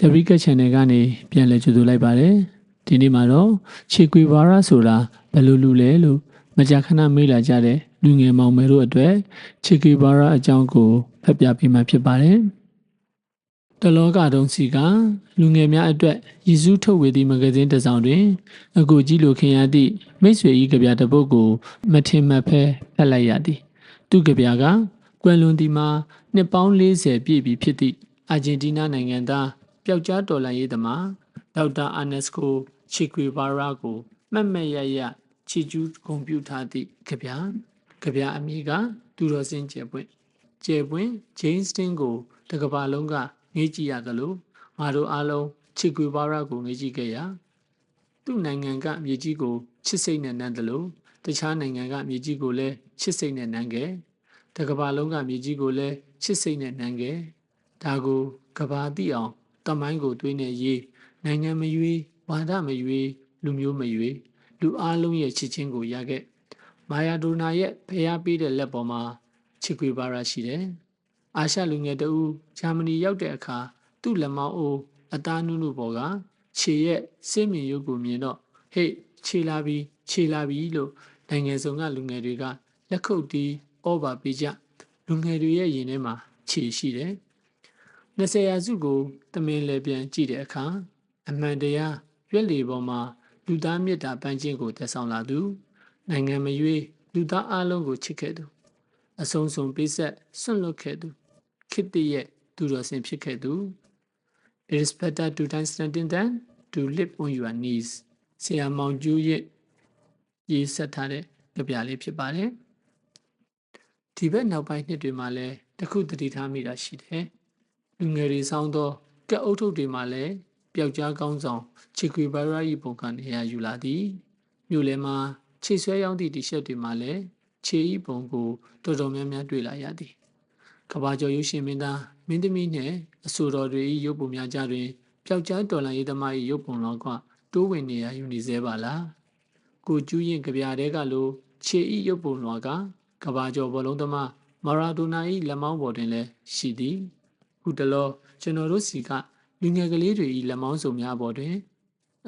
The Recap Channel ကနေပြန်လည်ကြိုဆိုလိုက်ပါတယ်ဒီနေ့မှာတော့ခြေကွေဘာရဆိုတာဘယ်လိုလူလဲလို့မကြာခဏမေးလာကြတဲ့လူငယ်မောင်မယ်တို့အတွက်ခြေကွေဘာရအကြောင်းကိုဖတ်ပြပေးမှာဖြစ်ပါတယ်တလောကတုံးစီကလူငယ်များအတွက်ရည်စူးထုတ်ဝေသည့်မဂ္ဂဇင်းတစ်စောင်တွင် အကူကြီးလိုခင်ရသည့်မိတ်ဆွေဤကြပြတစ်ပုဒ်ကိုမထင်မှတ်ဖဲဖတ်လိုက်ရသည် သူကြပြကကွယ်လွန်သည်မှာနှစ်ပေါင်း40ပြည့်ပြီဖြစ်သည့်အာဂျင်တီးနားနိုင်ငံသား ပျောက်ကြားတော်လှန်ရေးသမားဒေါက်တာအာနက်စကိုချီကွေဘာရာကိုမှတ်မဲ့ရရချီကျူးဂုံပြူထားသည့်ကြပြကြပြအမည်ကသူတော်စင်ကျယ်ပွင့်ကျယ်ပွင့်ဂျိမ်းစတင်ကိုတကဘာလုံးကငေးကြည့်ရသလိုငါတို့အားလုံးချီကွေဘာရာကိုငေးကြည့်ခဲ့ရသူ့နိုင်ငံကမြေကြီးကိုချစ်စိတ်နဲ့နမ်းတယ်လို့တခြားနိုင်ငံကမြေကြီးကိုလည်းချစ်စိတ်နဲ့နမ်းခဲ့တကဘာလုံးကမြေကြီးကိုလည်းချစ်စိတ်နဲ့နမ်းခဲ့ဒါကိုကဘာတိအောင် တမိုင်းကိုတွေးနေရေးနိုင်ငံမရွေးဝါဒမရွေးလူမျိုးမရွေးလူအလုံးရဲ့ချစ်ချင်းကိုရခဲ့မာယာဒိုနာရဲ့ဖျားပေးတဲ့လက်ပေါ်မှာချစ်ခွေပါရရှိတယ်အာရှလူငယ်တဦးဂျာမနီရောက်တဲ့အခါသူ့လက်မောင်းအိုးအသားနုနုပေါ်ကခြေရဲ့စိတ်မြင်ရုပ်ကိုမြင်တော့ဟေ့ခြေလာပြီခြေလာပြီလို့နိုင်ငံစုံကလူငယ်တွေကလက်ခုပ်တီးဩဘာပေးကြလူငယ်တွေရဲ့ရင်ထဲမှာခြေရှိတယ် 20ရာစုကိုတမင်လေပြန်ကြည့်တဲ့အခါအမှန်တရားရွက်လီပေါ်မှာလူသားမြတ်တာပန်းချင်းကိုတက်ဆောင်လာသူနိုင်ငံမရွေးလူသားအလုံးကိုချစ်ခဲ့သူအဆုံးစုံပေးဆက်ဆွန့်လွတ်ခဲ့သူခိတ္တရဲ့သူတော်စင်ဖြစ်ခဲ့သူ It is better to die standing than to live on your knees ဆရာမောင်ကျူးရဲ့ရေးဆက်ထားတဲ့ကြပြလေးဖြစ်ပါတယ်ဒီဘက်နောက်ပိုင်းနှစ်တွေမှာလည်းတခုတတိထားမိတာရှိတယ် လူငယ်တွေဆောင်းသောကက်အုပ်ထုပ်တွေမှာလည်းပျောက်ကြားကောင်းဆောင်ချီကွေဘာရာဤပုံကနေရာယူလာသည်မြို့လဲမှာခြေဆွဲရောင်းသည့်တီရှပ်တွေမှာလည်းခြေဤပုံကိုတော်တော်များများတွေ့လာရသည်ကဘာကျော်ရုပ်ရှင်မင်းသားမင်းသမီးနှင့်အဆိုတော်တွေ၏ရုပ်ပုံများကြတွင်ပျောက်ကြားတော်လန်ရေးသမား၏ရုပ်ပုံလောကတိုးဝင်နေရာယူနေသေးပါလားကိုကျူးရင်ကြပြတဲ့ကလိုခြေဤရုပ်ပုံလောကကဘာကျော်ဘောလုံးသမားမာရာဒိုနာ၏လက်မောင်းပေါ်တွင်လည်းရှိသည် ခုတလောကျွန်တော်တို့စီကလူငယ်ကလေးတွေ၏လက်မောင်းစုံများပေါ်တွင်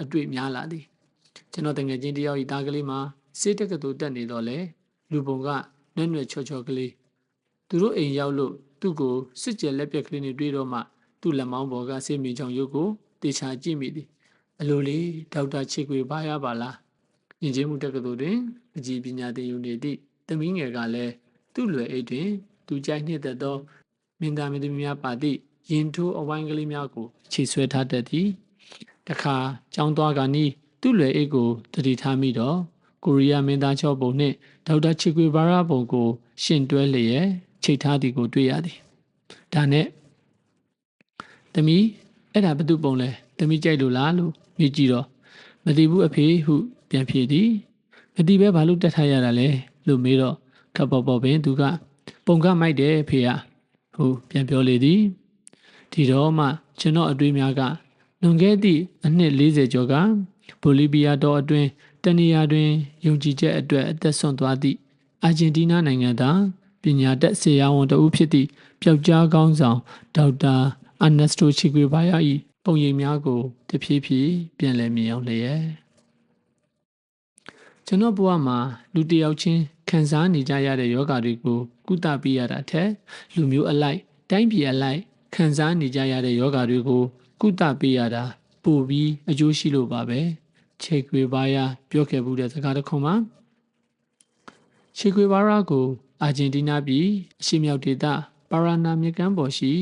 အတွေ့များလာသည်ကျွန်တော်တငယ်ချင်းတယောက်၏သားကလေးမှာစေးတက်ကတူတက်နေတော့လေလူပုံကနွဲ့နွဲ့ချောချောကလေးသူတို့အိမ်ရောက်လို့သူ့ကိုစစ်ကြဲလက်ပြက်ကလေးတွေတွေ့တော့မှသူ့လက်မောင်းပေါ်ကဆေးမြင်ချောင်ရုပ်ကိုတေချာကြည့်မိသည်အလိုလေးဒေါက်တာချစ်ခွေပါရပါလားယဉ်ကျေးမှုတက္ကသိုလ်တွင်အကြည်ပညာသင်ယူနေသည့်တမီးငယ်ကလည်းသူ့လွယ်အိတ်တွင်သူကြိုက်နှစ်သက်သော မင်းသားမင်းသမီးများပါသည့်ရင်ထိုးအဝိုင်းကလေးများကိုခြေဆွဲထားတတ်သည်တခါကြောင်းသွားကနီးသူ့လွယ်အိတ်ကိုတတိထားမိတော့ကိုရီးယားမင်းသားချောပုံနှင့်ဒေါက်တာချီကွေဘာရာပုံကို ရှင်တွဲလျက်ချိတ်ထားသည်ကိုတွေ့ရသည်ဒါနဲ့တမီးအဲ့ဒါဘသူပုံလဲတမီးကြိုက်လို့လားလို့မြည်ကြည့်တော့မသိဘူးအဖေဟုပြန်ဖြေသည်မသိပဲဘာလို့တက်ထားရတာလဲလို့မေးတော့ခပ်ပေါ်ပေါ်ပင်သူကပုံကမိုက်တယ်ဖေက ဟုပြန်ပြောလေသည်ဒီတော့မှကျွန်တော်အတွေ့များကလွန်ခဲ့သည့်အနှစ်40ကျော်ကဘိုလီဗီးယားတော်အတွင်းတနေရာတွင်ယုံကြည်ချက်အတွက်အသက်ဆုံးသွားသည့်အာဂျင်တီးနားနိုင်ငံသားပညာတတ်ဆရာဝန်တဦးဖြစ်သည့်ပျောက်ကြားကောင်းဆောင်ဒေါက်တာအာနက်စတိုချီဂွေဘာယာ၏ပုံရိပ်များကိုတဖြည်းဖြည်းပြန်လည်မြင်အောင်လျက်ကျွန်တော်ဘဝမှာလူတစ်ယောက်ချင်းခံစားနေကြရတဲ့ယောဂါတွေကို ကုသပေးရတာထက်လူမျိုးအလိုက်တိုင်းပြည်အလိုက်ခံစားနေကြရတဲ့ယောဂါတွေကိုကုသပေးရတာပိုပြီးအကျိုးရှိလို့ပါပဲခြေခွေပါရပြောခဲ့မှုတဲ့စကားတစ်ခုမှာခြေခွေပါရကိုအာဂျင်တီးနားပြည်အရှေ့မြောက်ဒေသပါရာနာမြကမ်းပေါ်ရှိ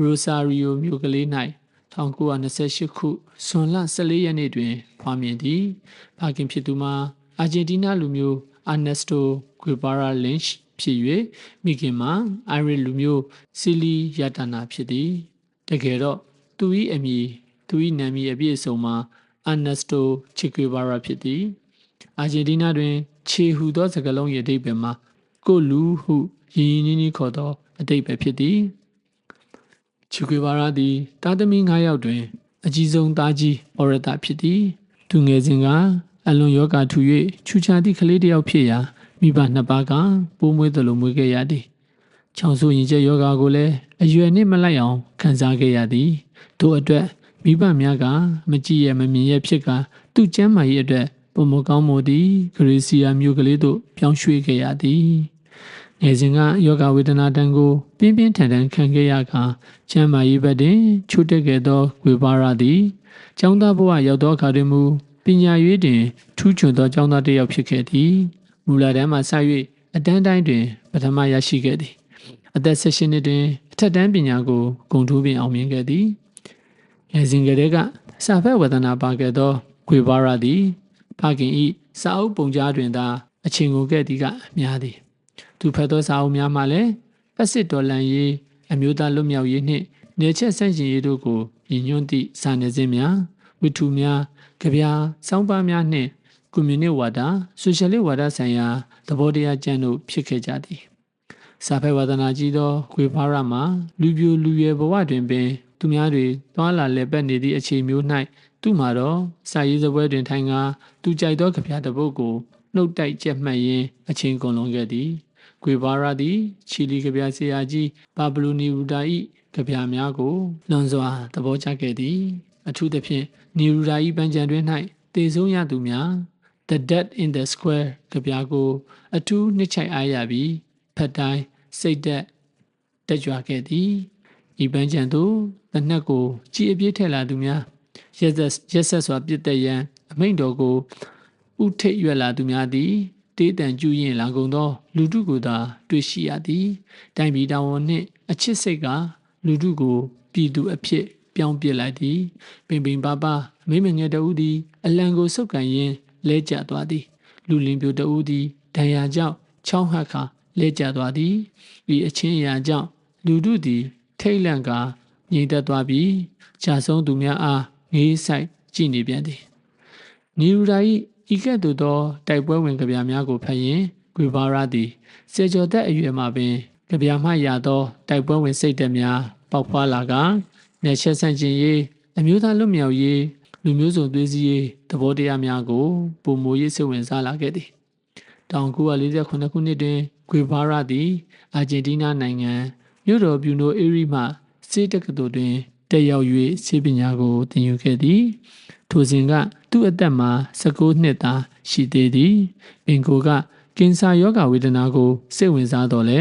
ရိုဆာရီယိုမြို့ကလေး၌1928ခုဇွန်လ14ရက်နေ့တွင်ဖွားမြင်သည်။ဘာကင်ဖြစ်သူမှာအာဂျင်တီးနားလူမျိုးအာနက်စတိုဂွေဘာရာလင်ချ် ဖြစ်၍မိခင်မှာအိုင်ရီလူမျိုးစီလီယတာနာဖြစ်သည်တကယ်တော့သူ၏အမည်သူ၏နာမည်အပြည့်အစုံမှာအာနက်စတိုချီကွေဘာရာဖြစ်သည်အာဂျင်တီးနားတွင် ခြေဟူသောစကားလုံးရဲ့အဓိပ္ပာယ်မှာကိုလူဟုရင်းရင်းနှီးနှီးခေါ်သောအဓိပ္ပာယ်ဖြစ်သည်ချီကွေဘာရာသည်တာသမီ9ယောက်တွင် အကြီးဆုံးသားကြီးအော်ရတာဖြစ်သည် သူငယ်စဉ်ကအလွန်ယောဂထူ၍ချူချာသည့်ကလေးတစ်ယောက်ဖြစ်ရာ မိဘနှစ်ပါးကပိုးမွေးသလိုမွေးခဲ့ရသည်။ချောင်ဆူရင်ကျက်ယောဂါကိုလည်းအရွယ်နှင့်မလိုက်အောင်ခံစားခဲ့ရသည်တို့အတွက်မိဘများကမကြည့်ရမမြင်ရဖြစ်ကသူ့ကျမ်းမာရေးအတွက်ပုံမကောင်းမှုသည်ဂရေစီယာမြို့ကလေးသို့ပြောင်းရွှေ့ခဲ့ရသည်ငယ်စဉ်ကယောဂဝေဒနာတန်ကိုပြင်းပြင်းထန်ထန်ခံခဲ့ရကကျမ်းမာရေးဘက်တွင်ချို့တက်ခဲ့သောဝေပါရသည်ကျောင်းသားဘဝရောက်သောအခါတွင်မူပညာရေးတွင်ထူးချွန်သောကျောင်းသားတစ်ယောက်ဖြစ်ခဲ့သည် မူလာတန်းမှစ၍အတန်းတိုင်းတွင်ပထမရရှိခဲ့သည်အသက်16နှစ်တွင်အထက်တန်းပညာကိုဂုဏ်ထူးပင်အောင်မြင်ခဲ့သည်ငယ်စဉ်ကတည်းကစာဖက်ဝဒနာပါခဲ့သောဂွေဘာရာသည်ဖခင်ဤစာအုပ်ပုံကြားတွင်သာအချိန်ကိုခဲ့သည်ကများသည် သူဖတ်သောစာအုပ်များမှလည်းဖက်စစ်တော်လန်ရေးအမျိုးသားလွတ်မြောက်ရေးနှင့်နေချက်ဆန့်ကျင်ရေးတို့ကိုညှဉ်းညွန်းသည့်စာနယ်ဇင်းများဝိထုများကြပြားစောင်းပါးများနှင့် ကွန်မြူနစ်ဝါဒဆိုရှယ်လစ်ဝါဒဆိုင်ရာသဘောတရားကျမ်းတို့ဖြစ်ခဲ့ကြသည်စာဖက်ဝါဒနာကြီးသောခွေဖားရမှာလူပြိုလူရွယ်ဘဝတွင်ပင် သူများတွေသွာလာလဲပတ်နေသည့်အခြေမျိုး၌သူ့မှာတော့စာရေးစပွဲတွင်ထိုင်ကာသူကြိုက်သောကြပြားတစ်ပုဒ်ကိုနှုတ်တိုက်ကျက်မှတ်ရင်းအချင်းကုန်လုံးခဲ့သည်ဂွေဘာရာသည်ချီလီကြပြဆရာကြီးပါဘလူနီရူဒါ၏ကြပြများကိုလွန်စွာသဘောကျခဲ့သည် အထူးသဖြင့်နီရူဒါ၏ပန်းချံတွင်၌တည်ဆုံးရသူများ The Dead in the Square ကြပြကိုအထူးနှစ်ချိုက်အားရပြီးဖတ်တိုင်းစိတ်သက်တက်ကြွခဲ့သည်ဤပန်းချံသို့တနက်ကိုကြည်အပြည့်ထက်လာသူများရက်ဆက်ရက်ဆက်စွာပြစ်တက်ရန်အမိန့်တော်ကိုဥထိတ်ရွက်လာသူများသည်တေးတန်ကျူရင်လာကုန်သော လူထုကိုသာ တွေ့ရှိရသည်တိုင်ပြည်တော်ဝန်နှင့်အချစ်စိတ်ကလူထုကိုပြည်သူအဖြစ်ပြောင်းပြစ်လိုက်သည်ပင်ပင်ပါပါမိမငယ်တဦးသည် အလံကိုစုပ်ကန်ရင်း လဲကျသွားသည် လူလင်ပြိုတဦးသည်ဒဏ်ရာကြောင့်ချောင်းဟတ်ခါလဲကျသွားသည်ဤအချင်းအရာကြောင့်လူထုသည် ထိတ်လန့်ကာငြိမ်သက်သွားပြီးဂျာဆုံးသူများအားငေးဆိုင်ကြည်နေပြန်သည်နီရူရာ၏ဤကဲ့သို့သောတိုက်ပွဲဝင်ကြပြများကိုဖတ်ရင်ဂွေဘာရာသည်စေကျော်သက်အရွယ်မှာပင်ကြပြမှရသောတိုက်ပွဲဝင်စိတ်သက်များပေါက်ဖွာလာကနယ်ချက်ဆန့်ကျင်ရေးအမျိုးသားလွတ်မြောက်ရေး လူမျိုးစုံသွေးစည်းရေးသဘောတရားများကိုပုံမူရေးစိတ်ဝင်စားလာခဲ့သည်1948ခုနှစ်တွင်ဂွေဘာရာသည်အာဂျင်တီးနားနိုင်ငံမြို့တော်ဗျူနိုအေရီမှစေတက္ကသိုလ်တွင်တက်ရောက်၍ဆေးပညာကိုသင်ယူခဲ့သည် ထိုစဉ်ကသူ့အသက်မှာ19နှစ်သာရှိသေးသည်ပင်ကိုကကင်ဆာယောဂဝေဒနာကိုစိတ်ဝင်စားတော်လဲ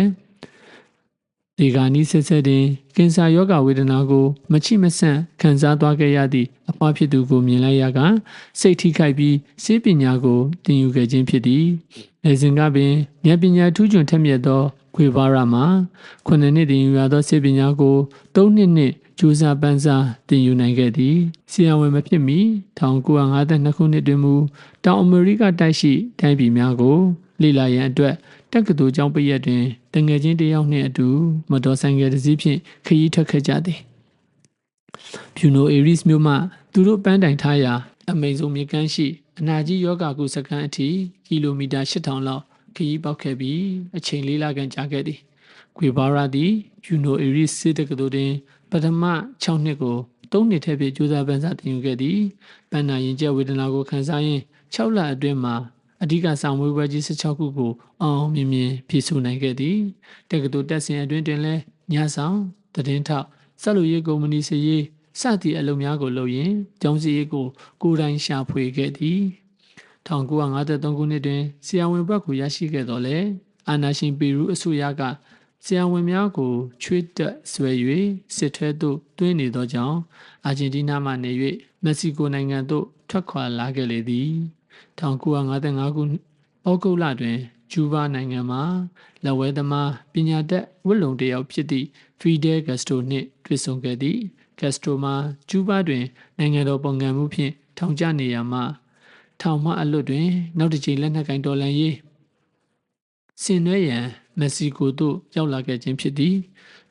ဒီကနီးဆက်ဆက်တင်ကင်ဆာယောဂဝေဒနာကိုမချိမဆန့်ခံစားသွားခဲ့ရသည့်အဖွားဖြစ်သူကိုမြင်လိုက်ရကစိတ်ထိခိုက်ပြီးစေပညာကိုသင်ယူခဲ့ခြင်းဖြစ်သည်။နေစဉ်ကပင်ဉာဏ်ပညာထူးချွန်ထက်မြက်သောခွေဘာရမှာခုနှစ်နှစ်သင်ယူရသောစေပညာကို၃နှစ်နှစ်ကြိုးစားပန်းစားသင်ယူနိုင်ခဲ့သည်။ဆီယံဝင်မဖြစ်မီ1952ခုနှစ်တွင်မူတောင်အမေရိကတိုက်ရှိတိုင်းပြည်များကိုလေ့လာရန်အတွက် တက္ကသိုလ်ကျောင်းပိရက်တွင်တငယ်ချင်းတယောက်နှင့်အတူမတော်ဆိုင်ကယ်တစ်စီးဖြင့်ခရီးထွက်ခဲ့ကြသည်။ဖြူနိုအေရီစ်မြို့မှသူတို့ပန်းတိုင်ထားရာအမိန်ဆုံးမြေကမ်းရှိအနာကြီးယောဂကုစခန်းအထိကီလိုမီတာ8000လောက်ခရီးပေါက်ခဲ့ပြီးအချိန်လေးလခန့်ကြာခဲ့သည်။ဂွေဘာရာသည်ဖြူနိုအေရီစ်စစ်တက္ကသိုလ်တွင်ပထမ6နှစ်ကို3နှစ်ထက်ပြည့်ကြိုးစားပန်းစားတင်ယူခဲ့သည်။ပန်းနာရင်ကျက်ဝေဒနာကိုခံစားရင်း6လအတွင်းမှာ အဓိကဆောင်မွေးပွဲကြီး16ခုကိုအောင်မြင်မြင်ဖြည့်ဆို့နိုင်ခဲ့သည်တက္ကသိုလ်တက်စဉ်အတွင်းတွင်လည်းညဆောင်သတင်းထောက်ဆက်လူရေးကုမ္ပဏီစရေးစသည့်အလုပ်များကိုလုပ်ရင်ကျောင်းစည်းကိုကိုယ်တိုင်ရှာဖွေခဲ့သည်1953ခုနှစ်တွင်ဆီယံဝင်ဘက်ကိုရရှိခဲ့တော်လဲအာနာရှင်ပီရူအစိုးရကဆီယံဝင်များကိုချွေးတက်ဆွဲ၍စစ်ထဲသို့တွင်းနေသောကြောင့်အာဂျင်တီးနားမှနေ၍မက္ဆီကိုနိုင်ငံသို့ထွက်ခွာလာခဲ့လေသည် 1955ခုဩဂုတ်လတွင်ကျူးဘားနိုင်ငံမှာလက်ဝဲသမားပညာတတ်ဝတ်လုံတယောက်ဖြစ်သည့်ဖီဒဲဂက်စတိုနှင့်တွေ့ဆုံခဲ့သည်ဂက်စတိုမှာကျူးဘားတွင်နိုင်ငံတော်ပုံကံမှုဖြင့်ထောင်ကျနေရမှထောင်မှအလွတ်တွင် နောက်တစ်ချိန်လက်နက်ကင်တော်လှန်ရေးဆင်နွှဲရန်မက္ဆီကိုသို့ရောက်လာခဲ့ခြင်းဖြစ်သည်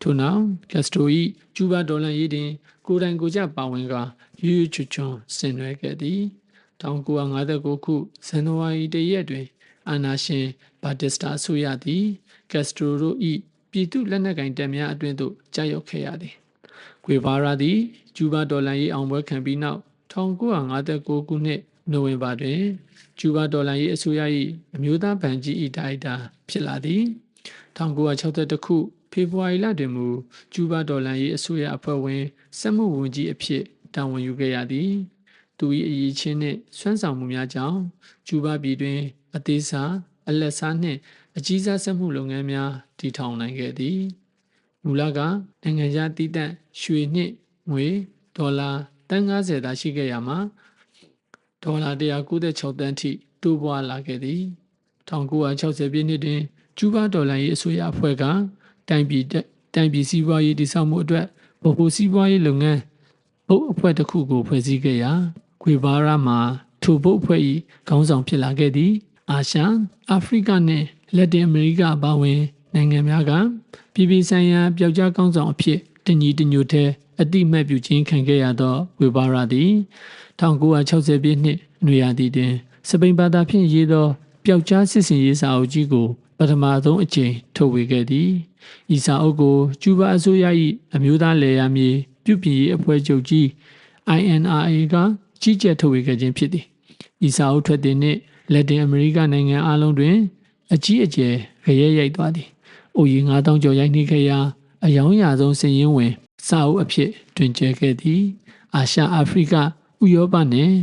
ထို့နောက်ဂက်စတို၏ကျူးဘားဒေါ်လာရေးတွင် ကိုယ်တိုင်ကိုယ်ကျပါဝင်ကရွရွချွချွန်ဆင်နွှဲခဲ့သည် 1959ခုဇန်နဝါရီတရက်တွင် အာနာရှင်ဘာတစ်စတာအစိုးရသည်ကက်စထရိုတို့၏ပြည်သူလက်နက်ကင်တပ်များအတွင်းသို့ကြာရောက်ခဲ့ရသည်။ဂွေဘာရာသည်ကျူးဘာဒေါ်လာရေးအောင်ပွဲခံပြီးနောက်1959ခုနှစ်နိုဝင်ဘာတွင်ကျူးဘာဒေါ်လာရေးအစိုးရ၏အမျိုးသားဗန်ကြီး၏ဒါရိုက်တာဖြစ်လာသည်။1962ခုဖေဖော်ဝါရီလတွင်မူကျူးဘာဒေါ်လန်ရေးအစိုးရအဖွဲ့ဝင်စက်မှုဝန်ကြီးအဖြစ်တာဝန်ယူခဲ့ရသည် သူ၏အရေးချင်းနှင့်ဆွမ်းဆောင်မှုများကြောင့်ကျူးဘာပြည်တွင် အသေးစားအလက်စားနှင့်အကြီးစားစက်မှုလုပ်ငန်းများတည်ထောင်နိုင်ခဲ့သည်မူလကနိုင်ငံခြားတည်တံ့ရွှေနှင့်ငွေဒေါ်လာတန်း90သာရှိခဲ့ရမှာဒေါ်လာ196တန်းထိတိုးပွားလာခဲ့သည်1960ပြည့်နှစ်တွင်ကျူးဘာဒေါ်လာရေးအစိုးရအဖွဲ့ကတိုင်ပြည်တိုင်ပြည်စီးပွားရေးတည်ဆောက်မှုအတွက်ဗဟိုစီးပွားရေးလုပ်ငန်းဘုတ်အဖွဲ့တစ်ခုကိုဖွဲ့စည်းခဲ့ရာ ဂွေဘာရာမှာထိုဘုတ်အဖွဲ့၏ခေါင်းဆောင်ဖြစ်လာခဲ့သည်အာရှအာဖရိကနှင့်လက်တင်အမေရိကအပါအဝင်နိုင်ငံများကပြည်ပဆိုင်ရာပျောက်ကြားကောင်းဆောင်အဖြစ်တညီတညွတ်တဲ့အတိမတ်ပြုခြင်းခံခဲ့ရသောဝေဘာရာသည်1960ပြည့်နှစ်နွေရာသီတွင်စပိန်ဘာသာဖြင့်ရေးသောပျောက်ကြားစစ်စင်ရေးစာအုပ်ကြီးကိုပထမဆုံးအကြိမ်ထုတ်ဝေခဲ့သည်ဤစာအုပ်ကိုကျူးဘာအစိုးရ၏အမျိုးသားလေယာမြေပြုပြင်ရေးအဖွဲ့ချုပ်ကြီး INRA က ကြီးကြပ်ထုတ်ဝေခဲ့ခြင်းဖြစ်သည်ဤစာအုပ်ထွက်သည်နှင့်လက်တင်အမေရိကနိုင်ငံအလုံးတွင် အကြီးအကျယ်ခရဲရိုက်သွားသည်။အိုရီ9000ကျော်ရိုက်နှိခဲ့ရာအယောင်ရာဆုံးစည်ရင်းဝင် စာအုပ်အဖြစ်တွင်ကျဲခဲ့သည်။အာရှအာဖရိကဥရောပနှင့်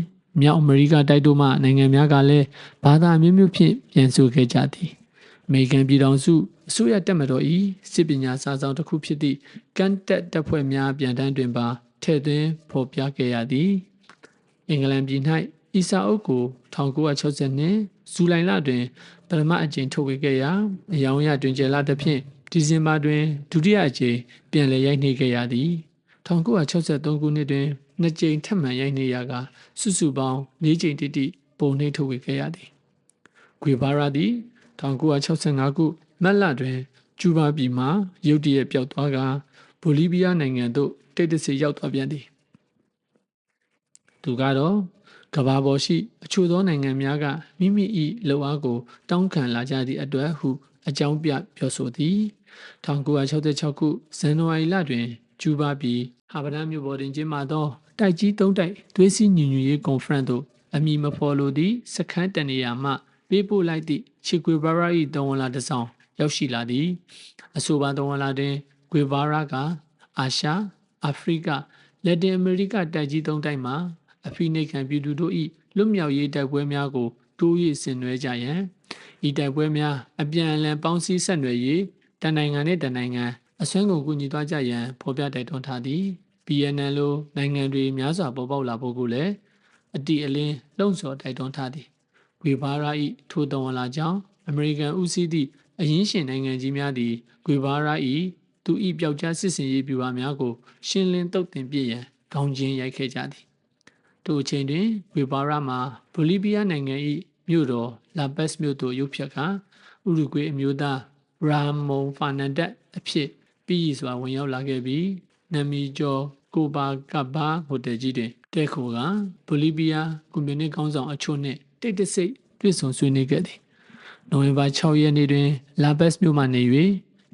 မြောက်အမေရိကတိုက်တို့မှနိုင်ငံများကလည်းဘာသာမျိုးမျိုးဖြင့်ပြန်ဆိုခဲ့ကြသည်။အမေရိကန်ပြည်ထောင်စုအစိုးရတက်မတော်ဤစစ်ပညာစာဆောင်တစ်ခုဖြစ်သည့်ကန်တက်တပ်ဖွဲ့များပြန်တန်းတွင်ပါထည့်သွင်းဖော်ပြခဲ့ရသည်။ အင်္ဂလန်ပြည်၌ဤစာအုပ်ကို1960နှစ်ဇူလိုင်လတွင်ပထမအကြိမ်ထုတ်ဝေခဲ့ရာအယောင်ရတွင်ကျယ်လာသဖြင့်ဒီဇင်ဘာတွင်ဒုတိယအကြိမ်ပြန်လည်ရိုက်နှိပ်ခဲ့ရသည်1963ခုနှစ်တွင်နှစ်ကြိမ်ထပ်မံရိုက်နှိပ်ရာကစုစုပေါင်း၄ကြိမ်တိတိပုံနှိပ်ထုတ်ဝေခဲ့ရသည်ဂွေဘာရာသည်1965ခုမတ်လတွင်ကျူးဘာပြည်မှရုတ်တရက်ပျောက်သွားကဘိုလီးဗီးယားနိုင်ငံသို့တိတ်တဆိရောက်သွားပြန်သည် သူကတော့ကဘာပေါ်ရှိအချို့သောနိုင်ငံများကမိမိ၏လှုပ်အားကို တောင်းခံလာကြသည့်အတွက်ဟု အကြောင်းပြပြောဆိုသည်1966ခုဇန်နဝါရီလတွင် ကျူးဘာပြည်ဟာဗဒန်မြို့ပေါ်တွင်ကျင်းပသောတိုက်ကြီးသုံးတိုက်သွေးစည်းညီညွတ်ရေးကွန်ဖရင့်သို့အမည်မဖော်လိုသည့်စခန်းတနေရာမှ ပေးပို့လိုက်သည့်ချီကွေဘာရာ၏တဝန်လာတစ်ဆောင်ရောက်ရှိလာသည်အဆိုပါတဝန်လာတွင်ဂွေဘာရာကအာရှအာဖရိကလက်တင်အမေရိကတိုက်ကြီးသုံးတိုက်မှာ အဖိနှိတ်ခံပြည်သူတို့၏လွတ်မြောက်ရေးတိုက်ပွဲများကိုတိုး၍ဆင်နွှဲကြရန်ဤတိုက်ပွဲများအပြန်အလှန်ပေါင်းစည်းဆက်နွယ်၍တန်နိုင်ငံနှင့်တန်နိုင်ငံအစွမ်းကုန်ကူညီသွားကြရန်ဖော်ပြတိုက်တွန်းထားသည် BNN လိုနိုင်ငံတွေများစွာပေါ်ပေါက်လာဖို့ကိုလည်းအတိအလင်းလှုံ့ဆော်တိုက်တွန်းထားသည်ဂွေဘာရာ၏ထိုတော်ဝင်လာကြောင်းအမေရိကန်ဦးစီးသည့်အရင်းရှင်နိုင်ငံကြီးများသည်ဂွေဘာရာ၏သူ၏ပျောက်ကြားစစ်စင်ရေးပြူပါများကိုရှင်းလင်းတုတ်တင်ပြရန်ခေါင်းချင်းရိုက်ခဲ့ကြသည် ထိုအချိန်တွင်ဝေဘာရမှာဘိုလီးဗီးယားနိုင်ငံ၏မြို့တော်လာပက်စ်မြို့သို့ရုပ်ဖြတ်ကာဥရုဂွေအမျိုးသားရာမုန်ဖာနန်ဒက်အဖြစ်ပြီးစွာဝင်ရောက်လာခဲ့ပြီးနမီကျော်ကိုပါကဘာဟိုတယ်ကြီးတွင်တဲခိုကဘိုလီးဗီးယားကွန်မြူနစ်ခေါင်းဆောင်အချို့နှင့်တိတ်တဆိတ်တွေ့ဆုံဆွေးနွေးခဲ့သည်နိုဝင်ဘာ6ရက်နေ့တွင်လာပက်စ်မြို့မှနေ၍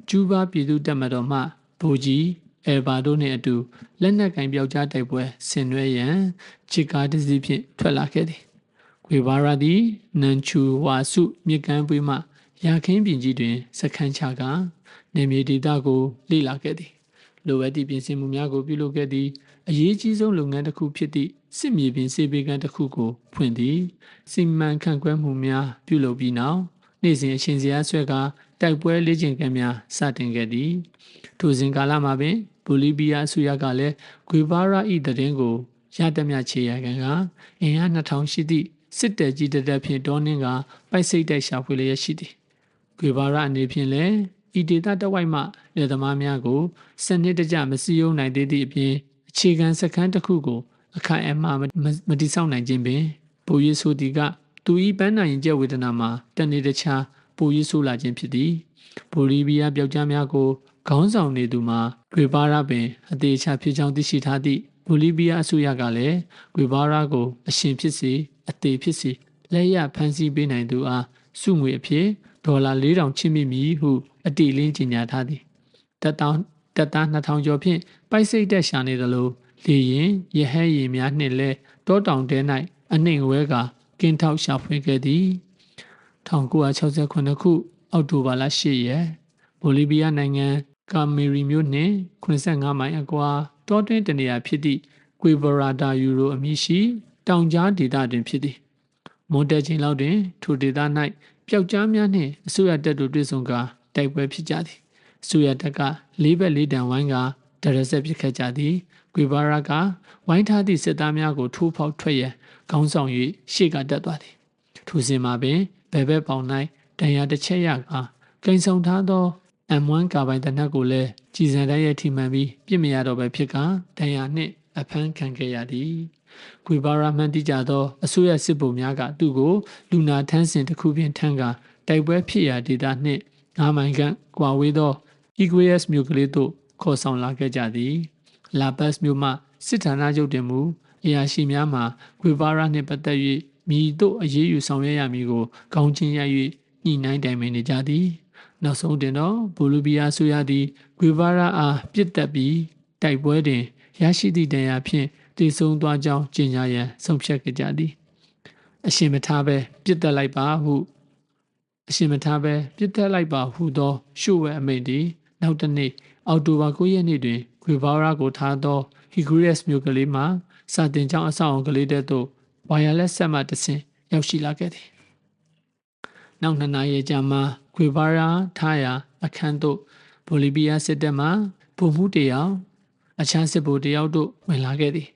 ကျူးဘာပြည်သူတပ်မတော်မှဗိုလ်ကြီး အဲဘာတို့နှင့်အတူလက်နက်ကင်ပြောက်ကြားတိုက်ပွဲဆင်နွှဲရန်ချစ်ကားတစ်စီးဖြင့်ထွက်လာခဲ့သည်။ဂွေဘာရာသည်နန်ချူဝါစုမြစ်ကမ်းပွေးမှရာခင်းပြင်ကြီးတွင်စခန်းချကာနေမြေဒေသကိုလေ့လာခဲ့သည်။လိုအပ်သည့်ပြင်ဆင်မှုများကိုပြုလုပ်ခဲ့သည်အရေးကြီးဆုံးလုပ်ငန်းတစ်ခုဖြစ်သည့်စစ်မြေပြင်စေပေကန်းတစ်ခုကိုဖွင့်သည်စီမံခန့်ခွဲမှုများပြုလုပ်ပြီးနောက်နေ့စဉ်အချိန်စရာဆွဲကတိုက်ပွဲလေ့ကျင့်ခန်းများစတင်ခဲ့သည်ထိုစဉ်ကာလမှာပင် ဘိုလီးဗီးယားအစိုးရကလည်းဂွေဘာရာ၏တည်င်းကိုရတမြချေရကန်ကအင်အား2000ရှိသည့်စစ်တပ်ကြီးတတက်ဖြင့်ဒေါနှင်းကပိုက်စိတ်တိုက်ရှာဖွေလျက်ရှိသည်ဂွေဘာရာအနေဖြင့်လည်းဤဒေတာတဝိုက်မှလေသမားများကိုစနစ်တကျမစည်းရုံးနိုင်သေးသည့်အပြင်အခြေခံစခန်းတစ်ခုကိုအခိုင်အမာမတိဆောက်နိုင်ခြင်းပင်ဘူရီဆိုတီကသူဤပန်းနိုင်ရင်ကျက်ဝေဒနာမှာတနေ့တခြားပူရည်ဆိုးလာခြင်းဖြစ်သည်ဘိုလီးဗီးယားပျောက်ကြားများကို ခေါင်းဆောင်နေသူမှာဂွေဘာရာပင်အသေးချဖြစ်ကြောင်းသိရှိထားသည့်ဘိုလီးဗီးယားအစိုးရကလည်းဂွေဘာရာကိုအရှင်ဖြစ်စေအသေးဖြစ်စေလက်ရဖမ်းဆီးပေးနိုင်သူအားစုငွေအဖြစ်ဒေါ်လာ4000ချစ်မိမည်ဟုအတိလင်းကြေညာထားသည်တက်တောင်းတက်သား2000ကျော်ဖြင့်ပိုက်စိတ်တက်ရှာနေသလိုလေရင်ရဟဲရီများနှင့်လည်းတောတောင်တဲ၌အနှိမ်ဝဲကကင်းထောက်ရှာဖွေခဲ့သည်1969ခုအောက်တိုဘာလ10ရက်ဘိုလီးဗီးယားနိုင်ငံ ကာမီရီမြို့နှင့်85မိုင်အကွာတောတွင်းတနေရာဖြစ်သည့်ကွေဗရာတာယူရိုအမည်ရှိတောင်ကြားဒေသတွင်ဖြစ်သည်မွန်တက်ချင်းလောက်တွင်ထိုဒေသ၌ပျောက်ကြားများနှင့်အစိုးရတပ်တို့တွေ့ဆုံကာတိုက်ပွဲဖြစ်ကြသည်အစိုးရတပ်ကလေးဘက်လေးတန်ဝိုင်းကဒရဆက်ဖြစ်ခဲ့ကြသည်ကွေဗရာကဝိုင်းထားသည့်စစ်သားများကိုထိုးဖောက်ထွက်ရန်ခေါင်းဆောင်၍ရှေ့ကတက်သွားသည်ထိုစဉ်မှာပင်ဘယ်ဘက်ပေါင်၌တန်ရာတစ်ချက်ရကာကိန်ဆောင်ထားသော M1 ကာဘိုင်တနက်ကိုလည်းကြည်စံတိုင်းရဲ့ထိမှန်ပြီးပြစ်မရတော့ပဲဖြစ်ကတန်ရာနှင့်အဖမ်းခံခဲ့ရသည်ဂွေဘာရာမှန်တိကြသောအစိုးရစစ်ဗိုလ်များကသူ့ကိုလူနာထန်းစင်တစ်ခုဖြင့်ထမ်းကာတိုက်ပွဲဖြစ်ရာဒေသနှင့်ငါးမိုင်ခန့်ကွာဝေးသော Equus မြို့ကလေးသို့ခေါ်ဆောင်လာခဲ့ကြသည်လာပက်စ်မြို့မှစစ်ဌာနချုပ်တင်မူအရာရှိများမှဂွေဘာရာနှင့်ပတ်သက်၍မိတို့အရေးယူဆောင်ရွက်ရမည်ကိုကောင်းချင်းရ၍ညှိနှိုင်းတိုင်ပင်နေကြသည် နောက်ဆုံးတင်တော့ဘိုလိုဗီယာဆိုရသည်ဂွေဘာရာအားပြစ်တက်ပြီးတိုက်ပွဲတွင်ရရှိသည့်တရားဖြင့်တည်ဆုံသွားကြောင်းကြေညာရန်ဆုံးဖြတ်ခဲ့ကြသည်အရှင်မထားပဲပြစ်တက်လိုက်ပါဟုအရှင်မထားပဲပြစ်တက်လိုက်ပါဟုသောရှုဝဲအမိန့်သည်နောက်တစ်နေ့အောက်တိုဘာ9ရက်နေ့တွင်ဂွေဘာရာကိုထားသော Higueras မြို့ကလေးမှာစာတင်ကျောင်းအဆောက်အုံကလေးတဲ့သို့ wireless ဆက်မှတဆင့်ရောက်ရှိလာခဲ့သည် နောက်နှစ်နာရီကြာမှဂွေဘာရာထားရာအခန်းသို့ဘိုလီဗီးယားစစ်တပ်မှဗိုလ်မှူးတယောက်အခြားစစ်ဗိုလ်တယောက်တို့ဝင်လာခဲ့သည်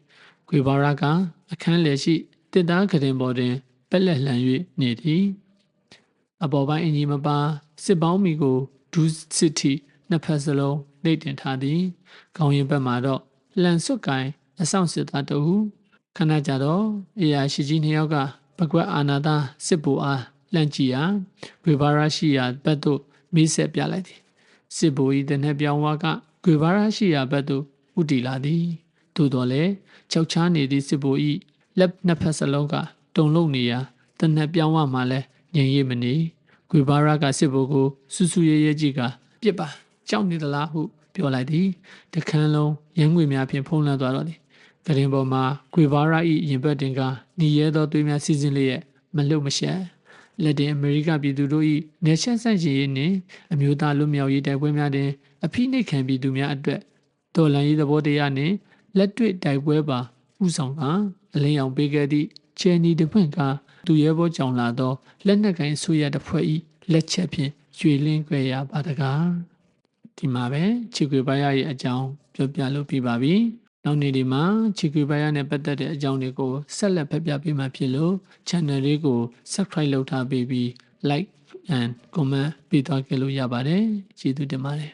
ဂွေဘာရာကအခန်းလယ်ရှိတစ်သားကတင်ပေါ်တွင်ပက်လက်လှန်၍နေသည်အပေါ်ပိုင်းအင်ဂျီမပါစစ်ပေါင်းမီကိုဒူးစစ်တီနှစ်ဖက်စလုံးလိတ်တင်ထားသည်ခေါင်းရင်ဘက်မှာတော့လှန်စွတ်ကိုင်အဆောင်စစ်သားတအူခဏကြတော့အရာရှိကြီးနှစ်ယောက်ကပကွက်အာနာသာစစ်ဗိုလ်အား လှန့်ကြည့်ရာဂွေဘာရာရှိရာဘက်သို့မေးဆက်ပြလိုက်သည်စစ်ဗိုလ်၏တနက်ပြောင်းဝါကဂွေဘာရာရှိရာဘက်သို့ဥတီလာသည်သို့တော်လည်းချောက်ချားနေသည့်စစ်ဗိုလ်၏လက်နှစ်ဖက်စလုံးကတုံလုံးနေရာတနက်ပြောင်းဝမှလည်းငြိမ်ရမနေဂွေဘာရာကစစ်ဗိုလ်ကိုစူးစူးရဲရဲကြည့်ကပြစ်ပါကြောက်နေသလားဟုပြောလိုက်သည်တခန်းလုံးရန်ငွေများဖြင့်ဖုံးလွှမ်းသွားတော့သည်ကရင်ပေါ်မှာဂွေဘာရာ၏ရင်ဘတ်တင်ကညီရဲသောသွေးများစီစဉ်လျက်မလွတ်မရှက် လက်တင်အမေရိကပြည်သူတို့၏နေချက်ဆန့်ကျင်ရေးနှင့်အမျိုးသားလူမျိုးရေးတိုက်ပွဲများတွင်အဖိနှိတ်ခံပြည်သူများအတွက်တော်လှန်ရေးသဘောတရားနှင့်လက်တွေ့တိုက်ပွဲပါဥဆောင်ကအလင်းရောင်ပေးခဲ့သည့်ချယ်နီတပွင့်ကသူရဲဘောကြောင်လာသောလက်နက်ကိုင်းဆူရတစ်ဖွဲ့၏လက်ချက်ဖြင့်ရွှေလင်းကြွယ်ရပါတကားဒီမှာပဲချီကွေပိုင်ရရဲ့အကြောင်းပြောပြလို့ပြပါပြီ နောက်နေ့ဒီမှာချီကွေပိုင်ရနဲ့ပတ်သက်တဲ့အကြောင်းတွေကိုဆက်လက်ဖတ်ပြပေးမှာဖြစ်လို့ channel လေးကို subscribe လုပ်ထားပေးပြီး like and comment ပေးသွားကြလို့ရပါတယ်ကျေးဇူးတင်ပါတယ်